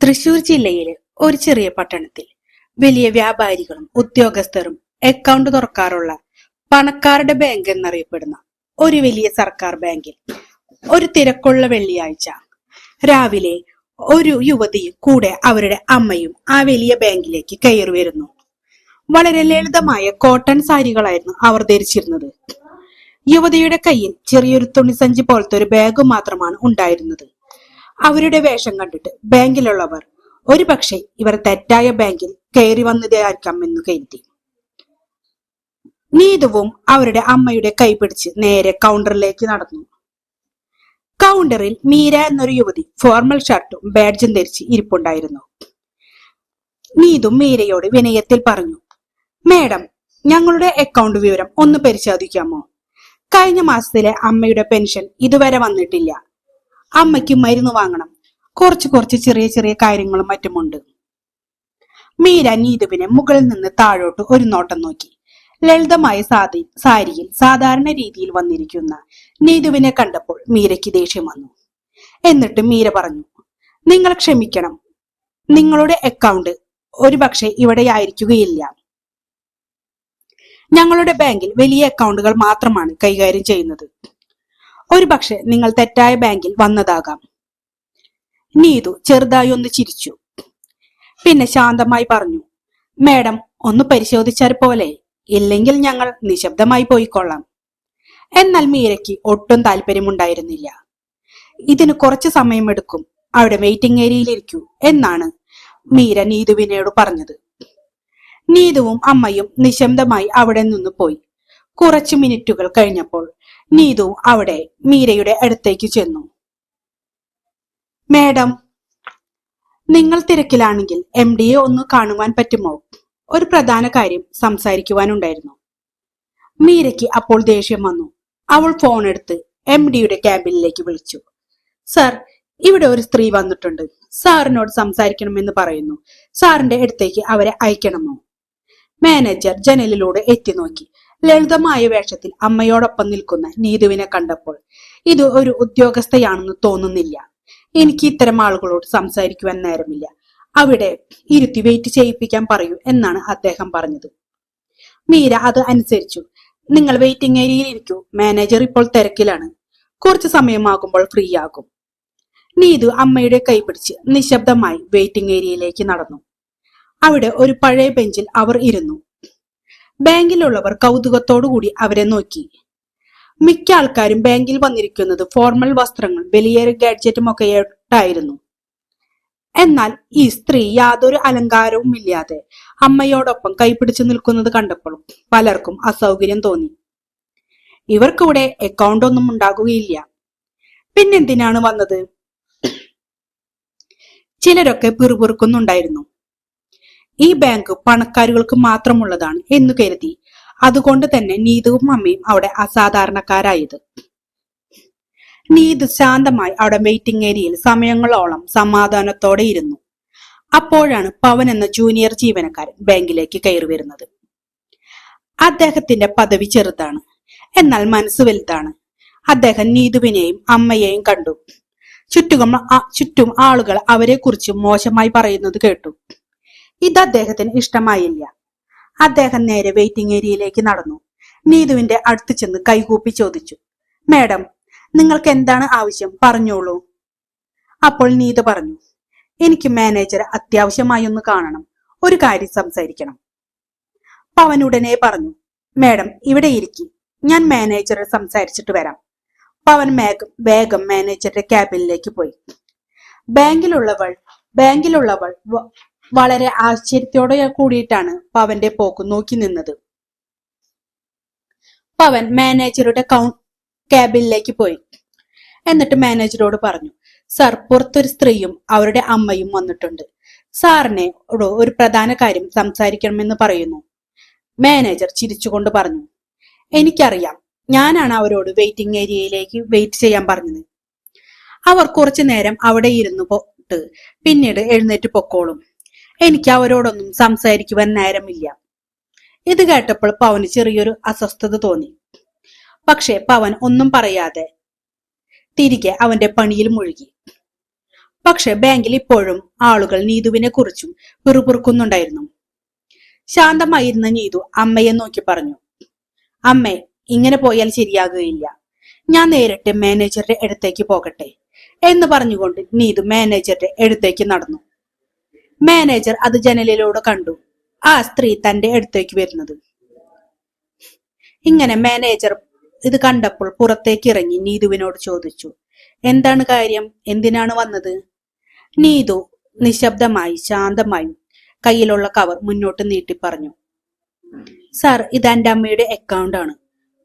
തൃശൂർ ജില്ലയിലെ ഒരു ചെറിയ പട്ടണത്തിൽ വലിയ വ്യാപാരികളും ഉദ്യോഗസ്ഥരും അക്കൗണ്ട് തുറക്കാറുള്ള പണക്കാരുടെ ബാങ്ക് എന്നറിയപ്പെടുന്ന ഒരു വലിയ സർക്കാർ ബാങ്കിൽ ഒരു തിരക്കുള്ള വെള്ളിയാഴ്ച രാവിലെ ഒരു യുവതിയും കൂടെ അവരുടെ അമ്മയും ആ വലിയ ബാങ്കിലേക്ക് കയറി വരുന്നു. വളരെ ലളിതമായ കോട്ടൺ സാരികളായിരുന്നു അവർ ധരിച്ചിരുന്നത്. യുവതിയുടെ കയ്യിൽ ചെറിയൊരു തുണിസഞ്ചി പോലത്തെ ഒരു ബാഗ് മാത്രമാണ് ഉണ്ടായിരുന്നത്. അവരുടെ വേഷം കണ്ടിട്ട് ബാങ്കിലുള്ളവർ ഒരു പക്ഷേ ഇവർ തെറ്റായ ബാങ്കിൽ കയറി വന്നതായിരിക്കാം എന്ന് കരുതി. നീതുവും അവരുടെ അമ്മയുടെ കൈ പിടിച്ച് നേരെ കൗണ്ടറിലേക്ക് നടന്നു. കൗണ്ടറിൽ മീര എന്നൊരു യുവതി ഫോർമൽ ഷർട്ടും ബാഡ്ജും ധരിച്ച് ഇരിപ്പുണ്ടായിരുന്നു. നീതും മീരയോട് വിനയത്തിൽ പറഞ്ഞു മേഡം ഞങ്ങളുടെ അക്കൗണ്ട് വിവരം ഒന്ന് പരിശോധിക്കാമോ? കഴിഞ്ഞ മാസത്തിലെ അമ്മയുടെ പെൻഷൻ ഇതുവരെ വന്നിട്ടില്ല. അമ്മയ്ക്ക് മരുന്ന് വാങ്ങണം. കുറച്ച് കുറച്ച് ചെറിയ ചെറിയ കാര്യങ്ങളും മറ്റുമുണ്ട് മീര നീതുവിനെ മുകളിൽ നിന്ന് താഴോട്ട് ഒരു നോട്ടം നോക്കി. ലളിതമായ സാധി സാരിയിൽ സാധാരണ രീതിയിൽ വന്നിരിക്കുന്ന നീതുവിനെ കണ്ടപ്പോൾ മീരയ്ക്ക് ദേഷ്യം വന്നു. എന്നിട്ട് മീര പറഞ്ഞു നിങ്ങൾ ക്ഷമിക്കണം. നിങ്ങളുടെ അക്കൗണ്ട് ഒരുപക്ഷെ ഇവിടെ ആയിരിക്കുകയില്ല. ഞങ്ങളുടെ ബാങ്കിൽ വലിയ അക്കൗണ്ടുകൾ മാത്രമാണ് കൈകാര്യം ചെയ്യുന്നത്. ഒരുപക്ഷെ നിങ്ങൾ തെറ്റായ ബാങ്കിൽ വന്നതാകാം. നീതു ചെറുതായി ഒന്ന് ചിരിച്ചു. പിന്നെ ശാന്തമായി പറഞ്ഞു മേഡം ഒന്ന് പരിശോധിച്ചാൽ പോലെ ഇല്ലെങ്കിൽ ഞങ്ങൾ നിശബ്ദമായി പോയിക്കൊള്ളാം. എന്നാൽ മീരയ്ക്ക് ഒട്ടും താല്പര്യമുണ്ടായിരുന്നില്ല. ഇതിന് കുറച്ച് സമയമെടുക്കും അവിടെ വെയിറ്റിംഗ് ഏരിയയിലിരിക്കൂ എന്നാണ് മീര നീതുവിനോട് പറഞ്ഞത്. നീതുവും അമ്മയും നിശബ്ദമായി അവിടെ നിന്ന് പോയി. കുറച്ചു മിനിറ്റുകൾ കഴിഞ്ഞപ്പോൾ നീതു അവിടെ മീരയുടെ അടുത്തേക്ക് ചെന്നു. മേഡം നിങ്ങൾ തിരക്കിലാണെങ്കിൽ എം ഡിയെ ഒന്ന് കാണുവാൻ പറ്റുമോ? ഒരു പ്രധാന കാര്യം സംസാരിക്കുവാനുണ്ടായിരുന്നു. മീരയ്ക്ക് അപ്പോൾ ദേഷ്യം വന്നു. അവൾ ഫോൺ എടുത്ത് എം ഡിയുടെ ക്യാബിനിലേക്ക് വിളിച്ചു. സർ ഇവിടെ ഒരു സ്ത്രീ വന്നിട്ടുണ്ട്. സാറിനോട് സംസാരിക്കണമെന്ന് പറയുന്നു. സാറിന്റെ അടുത്തേക്ക് അവരെ അയക്കണമോ? മാനേജർ ജനലിലൂടെ എത്തി നോക്കി. ലളിതമായ വേഷത്തിൽ അമ്മയോടൊപ്പം നിൽക്കുന്ന നീതുവിനെ കണ്ടപ്പോൾ ഇത് ഒരു ഉദ്യോഗസ്ഥയാണെന്ന് തോന്നുന്നില്ല. എനിക്ക് ഇത്തരം ആളുകളോട് സംസാരിക്കുവാൻ നേരമില്ല. അവിടെ ഇരുത്തി വെയിറ്റ് ചെയ്യിപ്പിക്കാൻ പറയൂ എന്നാണ് അദ്ദേഹം പറഞ്ഞത്. മീര അത് അനുസരിച്ചു. നിങ്ങൾ വെയിറ്റിംഗ് ഏരിയയിൽ ഇരിക്കൂ. മാനേജർ ഇപ്പോൾ തിരക്കിലാണ്. കുറച്ച് സമയമാകുമ്പോൾ ഫ്രീ ആകും. നീതു അമ്മയുടെ കൈപിടിച്ച് നിശബ്ദമായി വെയിറ്റിംഗ് ഏരിയയിലേക്ക് നടന്നു. അവിടെ ഒരു പഴയ ബെഞ്ചിൽ അവർ ഇരുന്നു. ബാങ്കിലുള്ളവർ കൗതുകത്തോടുകൂടി അവരെ നോക്കി. മിക്ക ആൾക്കാരും ബാങ്കിൽ വന്നിരിക്കുന്നത് ഫോർമൽ വസ്ത്രങ്ങൾ വലിയൊരു ഗാഡ്ജറ്റും ഒക്കെ ആയിട്ടായിരുന്നു. എന്നാൽ ഈ സ്ത്രീ യാതൊരു അലങ്കാരവും ഇല്ലാതെ അമ്മയോടൊപ്പം കൈപിടിച്ചു നിൽക്കുന്നത് കണ്ടപ്പോൾ പലർക്കും അസൗകര്യം തോന്നി. ഇവർക്കിവിടെ അക്കൗണ്ട് ഒന്നും ഉണ്ടാകുകയില്ല. പിന്നെന്തിനാണ് വന്നത്? ചിലരൊക്കെ പിറുപിറുക്കുന്നുണ്ടായിരുന്നു. ഈ ബാങ്ക് പണക്കാരുകൾക്ക് മാത്രമുള്ളതാണ് എന്ന് കരുതി. അതുകൊണ്ട് തന്നെ നീതുവും അമ്മയും അവിടെ അസാധാരണക്കാരായത്. നീതു ശാന്തമായി അവിടെ വെയിറ്റിംഗ് ഏരിയയിൽ സമയങ്ങളോളം സമാധാനത്തോടെ ഇരുന്നു. അപ്പോഴാണ് പവൻ എന്ന ജൂനിയർ ജീവനക്കാരൻ ബാങ്കിലേക്ക് കയറി വരുന്നത്. അദ്ദേഹത്തിന്റെ പദവി ചെറുതാണ്. എന്നാൽ മനസ്സ് വലുതാണ്. അദ്ദേഹം നീതുവിനെയും അമ്മയെയും കണ്ടു. ചുറ്റും ചുറ്റും ആളുകൾ അവരെ കുറിച്ച് മോശമായി പറയുന്നത് കേട്ടു. ഇത് അദ്ദേഹത്തിന് ഇഷ്ടമായില്ല. അദ്ദേഹം നേരെ വെയിറ്റിംഗ് ഏരിയയിലേക്ക് നടന്നു. നീതുവിന്റെ അടുത്ത് ചെന്ന് കൈകൂപ്പി ചോദിച്ചു മേഡം നിങ്ങൾക്ക് എന്താണ് ആവശ്യം? പറഞ്ഞോളൂ. അപ്പോൾ നീതു പറഞ്ഞു എനിക്ക് മാനേജറെ അത്യാവശ്യമായി ഒന്ന് കാണണം ഒരു കാര്യം സംസാരിക്കണം. പവൻ ഉടനെ പറഞ്ഞു മേഡം ഇവിടെ ഇരിക്കി ഞാൻ മാനേജറെ സംസാരിച്ചിട്ട് വരാം. പവൻ വേഗം മാനേജറുടെ ക്യാബിനിലേക്ക് പോയി. ബാങ്കിലുള്ളവൾ ബാങ്കിലുള്ളവൾ വളരെ ആശ്ചര്യത്തോടെ കൂടിയിട്ടാണ് പവന്റെ പോക്ക് നോക്കി നിന്നത്. പവൻ മാനേജറുടെ കൗ ക്യാബിനിലേക്ക് പോയി. എന്നിട്ട് മാനേജറോട് പറഞ്ഞു സാർ പുറത്തൊരു സ്ത്രീയും അവരുടെ അമ്മയും വന്നിട്ടുണ്ട്. സാറിനെ ഒരു പ്രധാന കാര്യം സംസാരിക്കണമെന്ന് പറയുന്നു. മാനേജർ ചിരിച്ചുകൊണ്ട് പറഞ്ഞു എനിക്കറിയാം. ഞാനാണ് അവരോട് വെയിറ്റിംഗ് ഏരിയയിലേക്ക് വെയിറ്റ് ചെയ്യാൻ പറഞ്ഞത്. അവർ കുറച്ചു നേരം അവിടെ ഇരുന്നു പോട്ട് പിന്നീട് എഴുന്നേറ്റ് പൊക്കോളും. എനിക്ക് അവരോടൊന്നും സംസാരിക്കുവാൻ നേരമില്ല. ഇത് കേട്ടപ്പോൾ പവന് ചെറിയൊരു അസ്വസ്ഥത തോന്നി. പക്ഷെ പവൻ ഒന്നും പറയാതെ തിരികെ അവന്റെ പണിയിൽ മുഴുകി. പക്ഷെ ബാങ്കിൽ ഇപ്പോഴും ആളുകൾ നീതുവിനെ കുറിച്ചും പിറുപിറുക്കുന്നുണ്ടായിരുന്നു. ശാന്തമായിരുന്ന നീതു അമ്മയെ നോക്കി പറഞ്ഞു. അമ്മേ ഇങ്ങനെ പോയാൽ ശരിയാകുകയില്ല. ഞാൻ നേരിട്ട് മാനേജറുടെ അടുത്തേക്ക് പോകട്ടെ എന്ന് പറഞ്ഞുകൊണ്ട് നീതു മാനേജറുടെ അടുത്തേക്ക് നടന്നു. മാനേജർ അത് ജനലിലൂടെ കണ്ടു. ആ സ്ത്രീ തന്റെ അടുത്തേക്ക് വരുന്നത്. ഇങ്ങനെ മാനേജർ ഇത് കണ്ടപ്പോൾ പുറത്തേക്ക് ഇറങ്ങി നീതുവിനോട് ചോദിച്ചു എന്താണ് കാര്യം? എന്തിനാണ് വന്നത്? നീതു നിശബ്ദമായി ശാന്തമായും കയ്യിലുള്ള കവർ മുന്നോട്ട് നീട്ടി പറഞ്ഞു സാർ ഇത് എന്റെ അമ്മയുടെ അക്കൗണ്ട് ആണ്.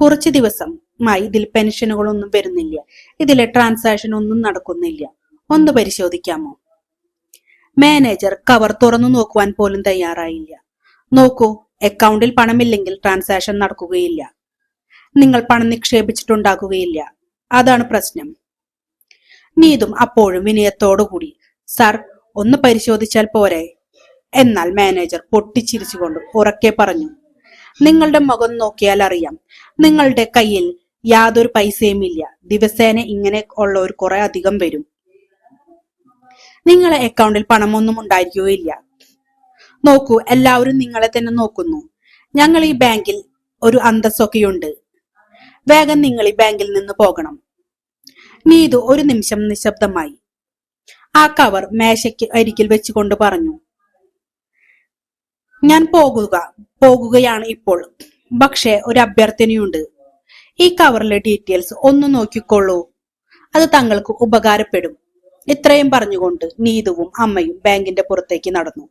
കുറച്ച് ദിവസമായി ഇതിൽ പെൻഷനുകളൊന്നും വരുന്നില്ല. ഇതിലെ ട്രാൻസാക്ഷൻ ഒന്നും നടക്കുന്നില്ല. ഒന്ന് പരിശോധിക്കാമോ? മാനേജർ കവർ തുറന്നു നോക്കുവാൻ പോലും തയ്യാറായില്ല. നോക്കൂ അക്കൗണ്ടിൽ പണമില്ലെങ്കിൽ ട്രാൻസാക്ഷൻ നടക്കുകയില്ല. നിങ്ങൾ പണം നിക്ഷേപിച്ചിട്ടുണ്ടാക്കുകയില്ല അതാണ് പ്രശ്നം. നീതും അപ്പോഴും വിനയത്തോടുകൂടി സാർ ഒന്ന് പരിശോധിച്ചാൽ പോരെ? എന്നാൽ മാനേജർ പൊട്ടിച്ചിരിച്ചുകൊണ്ട് ഉറക്കെ പറഞ്ഞു നിങ്ങളുടെ മുഖം നോക്കിയാൽ അറിയാം. നിങ്ങളുടെ കയ്യിൽ യാതൊരു പൈസയും ഇല്ല ദിവസേന ഇങ്ങനെ ഉള്ളവർ കുറെ അധികം വരും. നിങ്ങളെ അക്കൗണ്ടിൽ പണമൊന്നും ഉണ്ടായിരിക്കുകയില്ല. നോക്കൂ എല്ലാവരും നിങ്ങളെ തന്നെ നോക്കുന്നു. ഞങ്ങൾ ഈ ബാങ്കിൽ ഒരു അന്തസ്സൊക്കെയുണ്ട്. വേഗം നിങ്ങൾ ഈ ബാങ്കിൽ നിന്ന് പോകണം. നീതു ഒരു നിമിഷം നിശബ്ദമായി. ആ കവർ മേശയ്ക്ക് അരികിൽ വെച്ചുകൊണ്ട് പറഞ്ഞു ഞാൻ പോകുക പോകുകയാണ് ഇപ്പോൾ. പക്ഷേ ഒരു അഭ്യർത്ഥനയുണ്ട്. ഈ കവറിലെ ഡീറ്റെയിൽസ് ഒന്ന് നോക്കിക്കൊള്ളൂ. അത് തങ്ങൾക്ക് ഉപകാരപ്പെടും. ഇത്രയും പറഞ്ഞുകൊണ്ട് നീതുവും അമ്മയും ബാങ്കിന്റെ പുറത്തേക്ക് നടന്നു.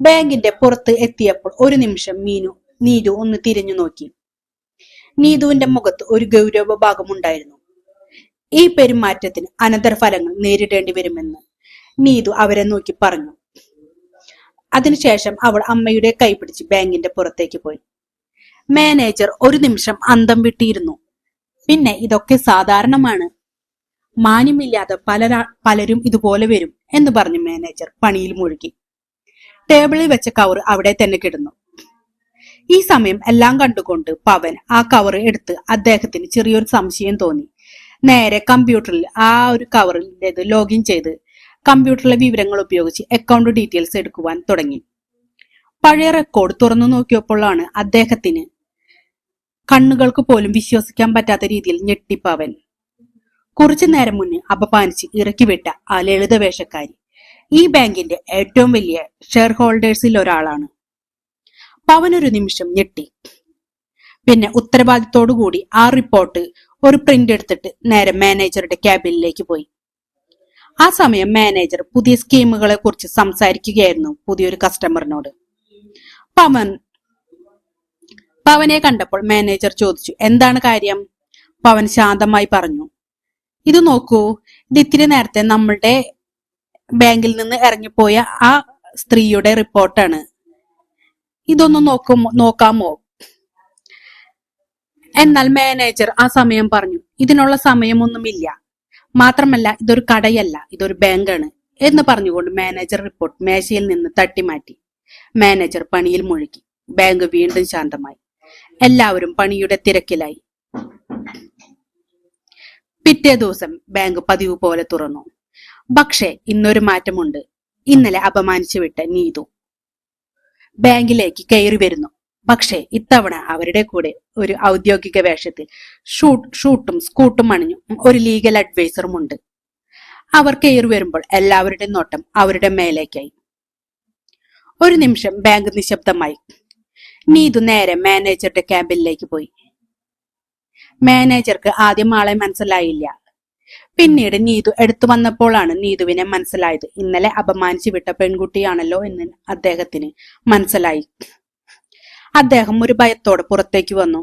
ബാങ്കിന്റെ പുറത്ത് എത്തിയപ്പോൾ ഒരു നിമിഷം മീനു നീതു ഒന്ന് തിരിഞ്ഞു നോക്കി. നീതുവിന്റെ മുഖത്ത് ഒരു ഗൗരവ ഭാഗമുണ്ടായിരുന്നു ഈ പെരുമാറ്റത്തിന് അനന്തരഫലങ്ങൾ നേരിടേണ്ടി വരുമെന്ന് നീതു അവരെ നോക്കി പറഞ്ഞു. അതിനുശേഷം അവൾ അമ്മയുടെ കൈ പിടിച്ച് ബാങ്കിന്റെ പുറത്തേക്ക് പോയി. മാനേജർ ഒരു നിമിഷം അന്തം വിട്ടിയിരുന്നു. പിന്നെ ഇതൊക്കെ സാധാരണമാണ്. മാന്യമില്ലാതെ പലരാ പലരും ഇതുപോലെ വരും എന്ന് പറഞ്ഞു മാനേജർ പണിയിൽ മുഴുകി. ടേബിളിൽ വെച്ച കവർ അവിടെ തന്നെ കിടന്നു. ഈ സമയം എല്ലാം കണ്ടുകൊണ്ട് പവൻ ആ കവർ എടുത്ത് അദ്ദേഹത്തിന് ചെറിയൊരു സംശയം തോന്നി. നേരെ കമ്പ്യൂട്ടറിൽ ആ ഒരു കവറിന്റെത് ലോഗിൻ ചെയ്ത് കമ്പ്യൂട്ടറിലെ വിവരങ്ങൾ ഉപയോഗിച്ച് അക്കൗണ്ട് ഡീറ്റെയിൽസ് എടുക്കുവാൻ തുടങ്ങി. പഴയ റെക്കോർഡ് തുറന്നു നോക്കിയപ്പോഴാണ് അദ്ദേഹത്തിന് കണ്ണുകൾക്ക് പോലും വിശ്വസിക്കാൻ പറ്റാത്ത രീതിയിൽ ഞെട്ടിപ്പവൻ കുറച്ചു നേരം മുന്നേ അപമാനിച്ച് ഇറക്കിവിട്ട ആ ലളിത വേഷക്കാരി ഈ ബാങ്കിന്റെ ഏറ്റവും വലിയ ഷെയർ ഹോൾഡേഴ്സിൽ ഒരാളാണ്. പവൻ ഒരു നിമിഷം ഞെട്ടി. പിന്നെ ഉത്തരവാദിത്തോടുകൂടി ആ റിപ്പോർട്ട് ഒരു പ്രിന്റ് എടുത്തിട്ട് നേരെ മാനേജറുടെ ക്യാബിനിലേക്ക് പോയി. ആ സമയം മാനേജർ പുതിയ സ്കീമുകളെ കുറിച്ച് സംസാരിക്കുകയായിരുന്നു പുതിയൊരു കസ്റ്റമറിനോട് പവൻ പവനെ കണ്ടപ്പോൾ മാനേജർ ചോദിച്ചു എന്താണ് കാര്യം? പവൻ ശാന്തമായി പറഞ്ഞു ഇത് നോക്കൂ. ഇത് ഇത്തിരി നേരത്തെ നമ്മളുടെ ബാങ്കിൽ നിന്ന് ഇറങ്ങിപ്പോയ ആ സ്ത്രീയുടെ റിപ്പോർട്ടാണ്. ഇതൊന്ന് നോക്കും നോക്കാമോ? എന്നാൽ മാനേജർ ആ സമയം പറഞ്ഞു ഇതിനുള്ള സമയമൊന്നുമില്ല. മാത്രമല്ല ഇതൊരു കടയല്ല ഇതൊരു ബാങ്കാണ് എന്ന് പറഞ്ഞുകൊണ്ട് മാനേജർ റിപ്പോർട്ട് മേശയിൽ നിന്ന് തട്ടിമാറ്റി. മാനേജർ പണിയിൽ മുഴുകി. ബാങ്ക് വീണ്ടും ശാന്തമായി. എല്ലാവരും പണിയുടെ തിരക്കിലായി. പിറ്റേ ദിവസം ബാങ്ക് പതിവ് പോലെ തുറന്നു. പക്ഷേ ഇന്നൊരു മാറ്റമുണ്ട്. ഇന്നലെ അപമാനിച്ചു വിട്ട നീതു. ബാങ്കിലേക്ക് കയറി വരുന്നു. പക്ഷേ ഇത്തവണ അവരുടെ കൂടെ ഒരു ഔദ്യോഗിക വേഷത്തിൽ ഷൂട്ട് ഷൂട്ടും സ്കൂട്ടും അണിഞ്ഞു ഒരു ലീഗൽ അഡ്വൈസറും ഉണ്ട്. അവർ കയറി വരുമ്പോൾ എല്ലാവരുടെയും നോട്ടം അവരുടെ മേലേക്കായി. ഒരു നിമിഷം ബാങ്ക് നിശബ്ദമായി. നീതു നേരെ മാനേജറുടെ ക്യാബിനിലേക്ക് പോയി. മാനേജർക്ക് ആദ്യം ആളെ മനസ്സിലായില്ല. പിന്നീട് നീതു എടുത്തു വന്നപ്പോഴാണ് നീതുവിനെ മനസ്സിലായത്. ഇന്നലെ അപമാനിച്ചു വിട്ട പെൺകുട്ടിയാണല്ലോ എന്ന് അദ്ദേഹത്തിന് മനസ്സിലായി. അദ്ദേഹം ഒരു ഭയത്തോടെ പുറത്തേക്ക് വന്നു.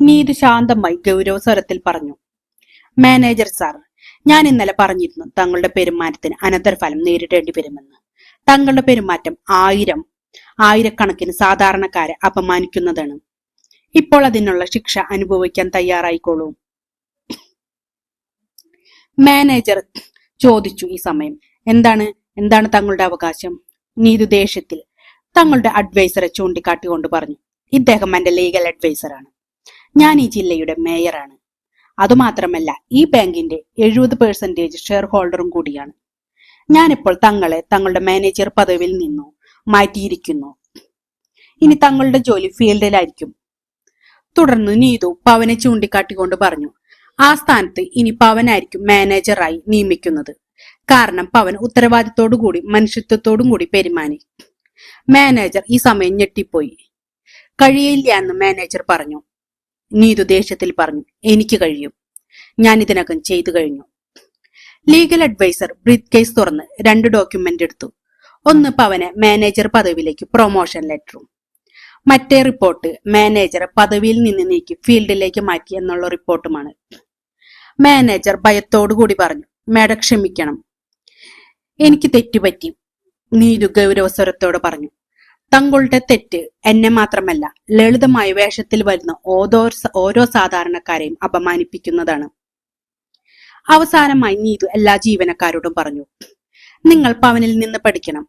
നീതു ശാന്തമായി ഗൗരവ സ്വരത്തിൽ പറഞ്ഞു മാനേജർ സാർ ഞാൻ ഇന്നലെ പറഞ്ഞിരുന്നു തങ്ങളുടെ പെരുമാറ്റത്തിന് അനന്തരഫലം നേരിടേണ്ടി വരുമെന്ന്. തങ്ങളുടെ പെരുമാറ്റം ആയിരം ആയിരക്കണക്കിന് സാധാരണക്കാരെ അപമാനിക്കുന്നതാണ്. ഇപ്പോൾ അതിനുള്ള ശിക്ഷ അനുഭവിക്കാൻ തയ്യാറായിക്കോളൂ. മാനേജർ ചോദിച്ചു ഈ സമയം. എന്താണ്? എന്താണ് തങ്ങളുടെ അവകാശം? നീതു ദേഷ്യത്തിൽ തങ്ങളുടെ അഡ്വൈസറെ ചൂണ്ടിക്കാട്ടിക്കൊണ്ട് പറഞ്ഞു. ഇദ്ദേഹം എന്റെ ലീഗൽ അഡ്വൈസറാണ് ഞാൻ ഈ ജില്ലയുടെ മേയറാണ് അതുമാത്രമല്ല ഈ ബാങ്കിന്റെ എഴുപത് പെർസെന്റേജ് ഷെയർ ഹോൾഡറും കൂടിയാണ്. ഞാനിപ്പോൾ തങ്ങളെ തങ്ങളുടെ മാനേജർ പദവിയിൽ നിന്നു മാറ്റിയിരിക്കുന്നു. ഇനി തങ്ങളുടെ ജോലി ഫീൽഡിലായിരിക്കും തുടർന്ന് നീതു പവനെ ചൂണ്ടിക്കാട്ടിക്കൊണ്ട് പറഞ്ഞു ആ സ്ഥാനത്ത് ഇനി പവനായിരിക്കും മാനേജറായി നിയമിക്കുന്നത്. കാരണം പവൻ ഉത്തരവാദിത്തോടു കൂടി മനുഷ്യത്വത്തോടും കൂടി പെരുമാനി മാനേജർ ഈ സമയം ഞെട്ടിപ്പോയി. കഴിയില്ല എന്ന് മാനേജർ പറഞ്ഞു. നീതു ദേഷ്യത്തിൽ പറഞ്ഞു എനിക്ക് കഴിയും. ഞാൻ ഇതിനകം ചെയ്തു കഴിഞ്ഞു. ലീഗൽ അഡ്വൈസർ ബ്രീത്ത് കേസ് തുറന്ന് രണ്ട് ഡോക്യുമെന്റ് എടുത്തു. ഒന്ന് പവന് മാനേജർ പദവിയിലേക്ക് പ്രൊമോഷൻ ലെറ്ററും. മറ്റേ റിപ്പോർട്ട് മാനേജർ പദവിയിൽ നിന്ന് നീക്കി ഫീൽഡിലേക്ക് മാറ്റി എന്നുള്ള റിപ്പോർട്ടുമാണ്. മാനേജർ ഭയത്തോടു കൂടി പറഞ്ഞു മാഡം ക്ഷമിക്കണം. എനിക്ക് തെറ്റുപറ്റി നീതു ഗൗരവസ്വരത്തോട് പറഞ്ഞു. തങ്ങളുടെ തെറ്റ് എന്നെ മാത്രമല്ല ലളിതമായ വേഷത്തിൽ വരുന്ന ഓരോ ഓരോ സാധാരണക്കാരെയും അപമാനിപ്പിക്കുന്നതാണ്. അവസാനമായി നീതു എല്ലാ ജീവനക്കാരോടും പറഞ്ഞു നിങ്ങൾ പവനിൽ നിന്ന് പഠിക്കണം.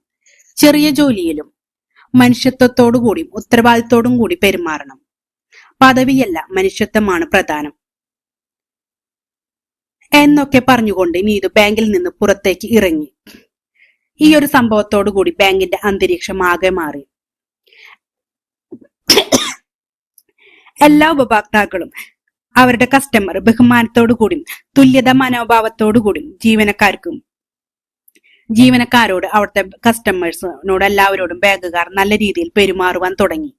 ചെറിയ ജോലിയിലും മനുഷ്യത്വത്തോടു കൂടിയും ഉത്തരവാദിത്തോടും കൂടി പെരുമാറണം. പദവിയല്ല മനുഷ്യത്വമാണ് പ്രധാനം. എന്നൊക്കെ പറഞ്ഞുകൊണ്ട് നീതു ബാങ്കിൽ നിന്ന് പുറത്തേക്ക് ഇറങ്ങി. ഈ ഒരു സംഭവത്തോടു കൂടി ബാങ്കിന്റെ അന്തരീക്ഷം ആകെ മാറി. എല്ലാ ഉപഭോക്താക്കളും അവരുടെ കസ്റ്റമർ ബഹുമാനത്തോടു കൂടിയും തുല്യത മനോഭാവത്തോടു കൂടിയും ജീവനക്കാർക്കും ജീവനക്കാരോട് അവിടുത്തെ കസ്റ്റമേഴ്സിനോട് എല്ലാവരോടും ബാങ്കുകാർ നല്ല രീതിയിൽ പെരുമാറുവാൻ തുടങ്ങി.